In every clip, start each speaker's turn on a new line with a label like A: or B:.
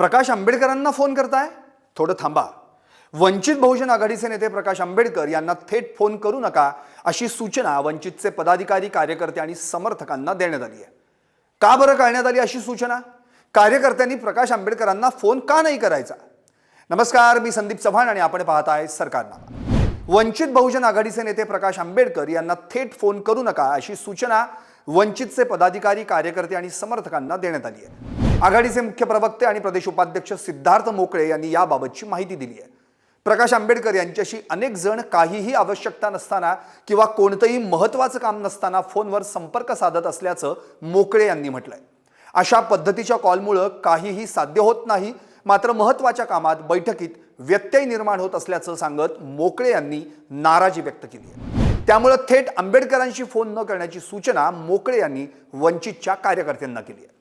A: प्रकाश आंबेडकरांना फोन करताय? थोडं थांबा. वंचित बहुजन आघाडीचे नेते प्रकाश आंबेडकर यांना थेट फोन करू नका अशी सूचना वंचितचे पदाधिकारी कार्यकर्ते आणि समर्थकांना देण्यात आली आहे. का बरं करण्यात आली अशी सूचना? कार्यकर्त्यांनी प्रकाश आंबेडकरांना फोन का नाही करायचा? नमस्कार मी संदीप चव्हाण आणि आपण पाहत आहे सरकारनामा वंचित बहुजन आघाडीचे नेते प्रकाश आंबेडकर यांना थेट फोन करू नका अशी सूचना वंचितचे पदाधिकारी कार्यकर्ते आणि समर्थकांना देण्यात आली आहे. आघाडीचे मुख्य प्रवक्ते आणि प्रदेश उपाध्यक्ष सिद्धार्थ मोकळे यांनी याबाबतची माहिती दिली आहे. प्रकाश आंबेडकर यांच्याशी अनेक जण काहीही आवश्यकता नसताना किंवा कोणतंही महत्त्वाचं काम नसताना फोनवर संपर्क साधत असल्याचं मोकळे यांनी म्हटलंय. अशा पद्धतीच्या कॉलमुळं काहीही साध्य होत नाही मात्र महत्त्वाच्या कामात बैठकीत व्यत्यय निर्माण होत असल्याचं सांगत मोकळे यांनी नाराजी व्यक्त केली आहे. त्यामुळं थेट आंबेडकरांशी फोन न करण्याची सूचना मोकळे यांनी वंचितच्या कार्यकर्त्यांना केली आहे.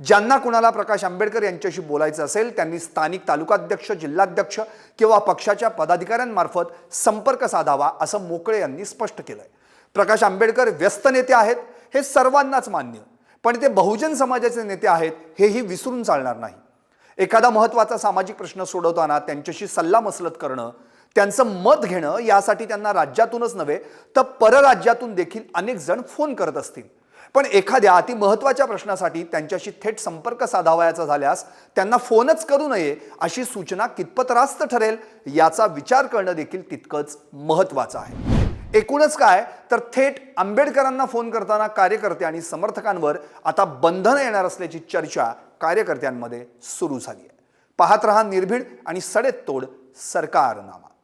A: ज्यांना कुणाला प्रकाश आंबेडकर यांच्याशी बोलायचं असेल त्यांनी स्थानिक तालुकाध्यक्ष जिल्हाध्यक्ष किंवा पक्षाच्या पदाधिकाऱ्यांमार्फत संपर्क साधावा असं मोकळे यांनी स्पष्ट केलंय. प्रकाश आंबेडकर व्यस्त नेते आहेत हे सर्वांनाच मान्य. पण ते बहुजन समाजाचे नेते आहेत हेही विसरून चालणार नाही. एखादा महत्त्वाचा सामाजिक प्रश्न सोडवताना त्यांच्याशी सल्लामसलत करणं त्यांचं मत घेणं यासाठी त्यांना राज्यातूनच नव्हे तर परराज्यातून देखील अनेक जण फोन करत असतील. पण एखाद्या अति महत्त्वाच्या प्रश्नासाठी त्यांच्याशी थेट संपर्क साधावयाचा झाल्यास त्यांना फोनच करू नये अशी सूचना कितपत रास्त ठरेल याचा विचार करणं देखील तितकंच महत्त्वाचं आहे. एकूणच काय तर थेट आंबेडकरांना फोन करताना कार्यकर्ते आणि समर्थकांवर आता बंधनं येणार असल्याची चर्चा कार्यकर्त्यांमध्ये सुरू झाली आहे. पाहत रहा निर्भीड आणि सडेत तोड सरकारनामा.